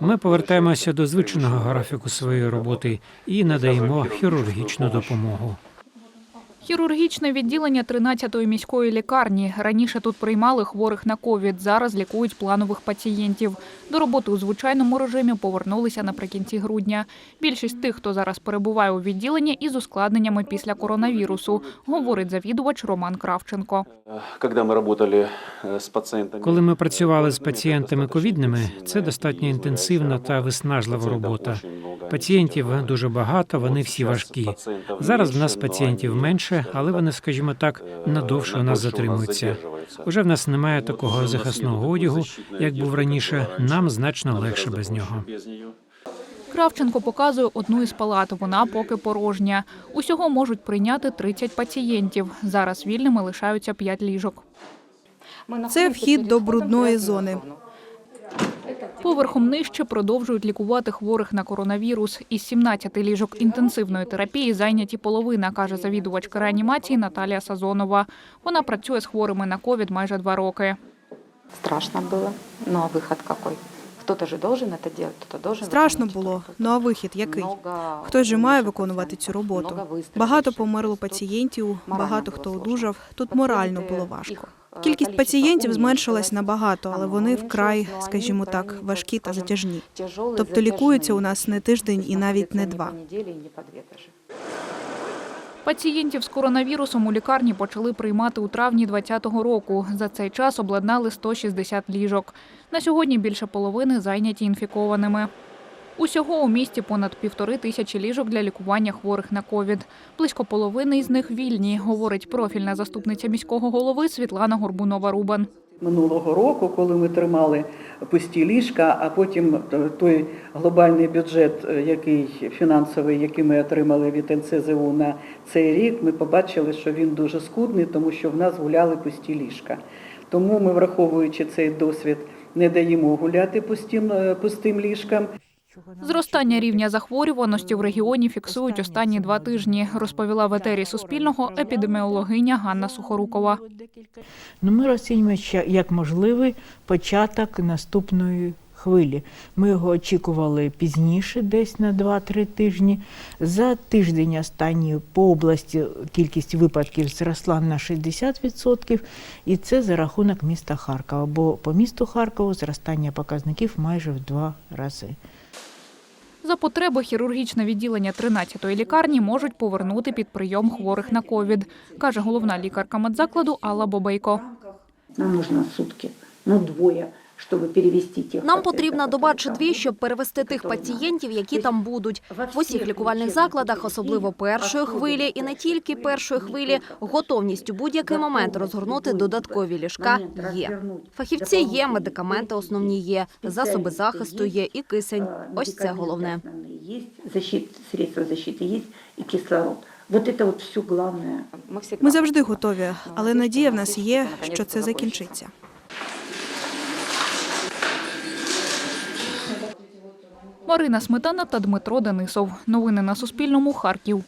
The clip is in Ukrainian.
Ми повертаємося до звичного графіку своєї роботи і надаємо хірургічну допомогу. Хірургічне відділення 13-ї міської лікарні. Раніше тут приймали хворих на ковід. Зараз лікують планових пацієнтів. До роботи у звичайному режимі повернулися наприкінці грудня. Більшість тих, хто зараз перебуває у відділенні, із ускладненнями після коронавірусу, говорить завідувач Роман Кравченко. Когда мы работали Коли ми працювали з пацієнтами ковідними, це достатньо інтенсивна та виснажлива робота. Пацієнтів дуже багато, вони всі важкі. Зараз в нас пацієнтів менше, але вони, скажімо так, надовше у нас затримуються. Уже в нас немає такого захисного одягу, як був раніше. Нам значно легше без нього. Кравченко показує одну із палат. Вона поки порожня. Усього можуть прийняти 30 пацієнтів. Зараз вільними лишаються 5 ліжок. Це вхід до брудної зони Поверхом нижче продовжують лікувати хворих на коронавірус. Із 17 ліжок інтенсивної терапії зайняті половина, каже завідувачка реанімації Наталія Сазонова. Вона працює з хворими на ковід майже два роки. Страшно было, ну а выход какой? Кто-то же должен это делать, кто-то должен. Страшно выполнять було. эту работу. Ну а вихід який? Много Хтось же має лежит виконувати пациентов, цю роботу. много выздоровевших. Багато померло Тут пацієнтів, морально багато було хто сложно. одужав. Тут Пацієнти, морально було важко. е, Кількість пацієнтів зменшилась набагато, але вони вкрай, скажімо так, важкі та затяжні. Тобто лікуються у нас не тиждень і навіть не два. Пацієнтів з коронавірусом у лікарні почали приймати у травні 2020 року. За цей час обладнали 160 ліжок. На сьогодні більше половини зайняті інфікованими. Усього у місті понад півтори тисячі ліжок для лікування хворих на ковід. Близько половини із них вільні, говорить профільна заступниця міського голови Світлана Горбунова-Рубан. минулого року, коли ми тримали пусті ліжка, а потім той глобальний бюджет, е, який фінансовий, який ми отримали від НЦЗУ на цей рік, ми побачили, що він дуже скудний, тому що в нас гуляли пусті ліжка. Тому ми, враховуючи цей досвід, не даємо гуляти пустим, е, пустим ліжкам. Зростання рівня захворюваності в регіоні фіксують останні два тижні, розповіла в етері Суспільного епідеміологиня Ганна Сухорукова. Ну, ми розцінюємо як можливий початок наступної хвилі. Ми його очікували пізніше, десь на 2-3 тижні. За тиждень останній по області кількість випадків зросла на 60%, і це за рахунок міста Харкова, бо по місту Харкову зростання показників майже в два рази. За потреби хірургічне відділення 13-ї лікарні можуть повернути під прийом хворих на ковід, каже головна лікарка медзакладу Алла Бобейко. Нам нужно сутки, ну двое, чтобы перевести тех Нам пациентов, потрібна доба чи которые дві, там щоб перевести тих Хто в нас? пацієнтів, які Тобто там будуть. во В усіх всіх лікувальних лічебних закладах, заведеннях, особливо першої хвилі, і не тільки першої хвилі, готовність у будь-який момент розгорнути додаткові ліжка є. Фахівці є, медикаменти основні є, засоби захисту є і кисень. Ось це головне. Есть защит, средства защиты есть и кислород. Вот это вот все главное. Мы, всегда Ми завжди готові, але надія в нас є, що це закінчиться. Марина Сметана та Дмитро Денисов. Новини на Суспільному. Харків.